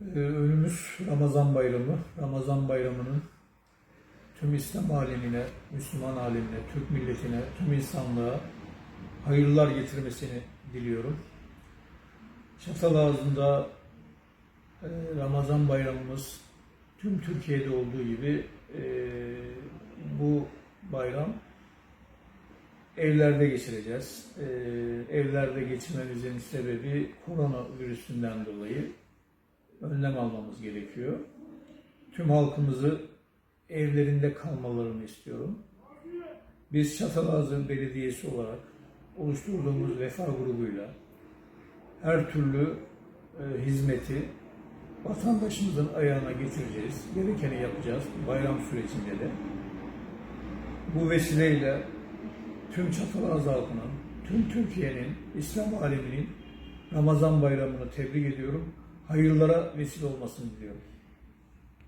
Ee, Önümüz Ramazan bayramı. Ramazan bayramının tüm İslam alemine, Müslüman alemine, Türk milletine, tüm insanlığa hayırlar getirmesini diliyorum. Çatalazı'nda e, Ramazan bayramımız tüm Türkiye'de olduğu gibi e, bu bayram evlerde geçireceğiz. E, evlerde geçirmemizin sebebi koronavirüsünden dolayı önlem almamız gerekiyor. Tüm halkımızı evlerinde kalmalarını istiyorum. Biz Çatalazı Belediyesi olarak oluşturduğumuz vefa grubuyla her türlü e, hizmeti vatandaşımızın ayağına getireceğiz. Gerekeni yapacağız bayram sürecinde de. Bu vesileyle tüm Çatalazı halkının, tüm Türkiye'nin, İslam aleminin Ramazan bayramını tebrik ediyorum. Hayırlara vesile olmasını diliyorum.